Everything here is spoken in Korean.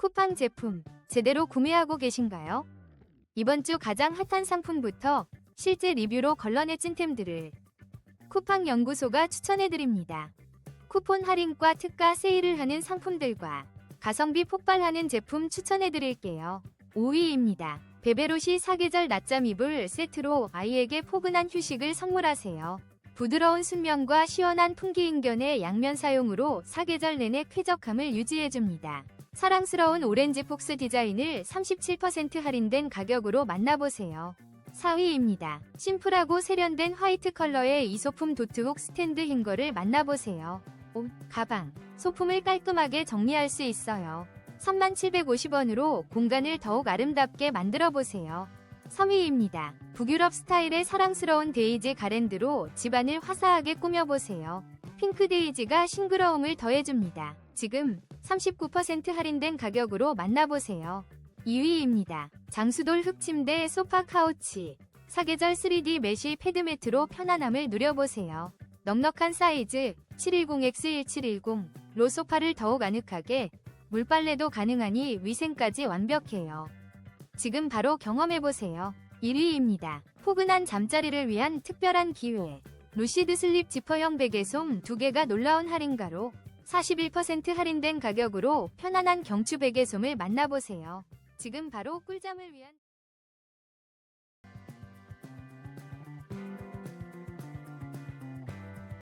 쿠팡 제품 제대로 구매하고 계신가요? 이번 주 가장 핫한 상품부터 실제 리뷰로 걸러내 찐템들을 쿠팡 연구소가 추천해드립니다. 쿠폰 할인과 특가 세일을 하는 상품들과 가성비 폭발하는 제품 추천해드릴게요. 5위입니다. 베베로시 사계절 낮잠 이불 세트로 아이에게 포근한 휴식을 선물하세요. 부드러운 순면과 시원한 풍기 인견의 양면 사용으로 사계절 내내 쾌적함을 유지해줍니다. 사랑스러운 오렌지 폭스 디자인을 37% 할인된 가격으로 만나보세요. 4위입니다. 심플하고 세련된 화이트 컬러의 이 소품 도트훅 스탠드 행거를 만나보세요. 옷, 가방, 소품을 깔끔하게 정리할 수 있어요. 3750원으로 공간을 더욱 아름답게 만들어 보세요. 3위입니다. 북유럽 스타일의 사랑스러운 데이지 가랜드로 집안을 화사하게 꾸며보세요. 핑크 데이지가 싱그러움을 더해줍니다. 지금 39% 할인된 가격으로 만나보세요. 2위입니다. 장수돌 흑침대 소파 카우치. 사계절 3D 메쉬 패드매트로 편안함을 누려보세요. 넉넉한 사이즈 710x1710 로 소파를 더욱 아늑하게 물빨래도 가능하니 위생까지 완벽해요. 지금 바로 경험해보세요. 1위입니다. 포근한 잠자리를 위한 특별한 기회. 루시드 슬립 지퍼형 베개 솜 2개가 놀라운 할인가로 41% 할인된 가격으로 편안한 경추 베개솜을 만나보세요. 지금 바로 꿀잠을 위한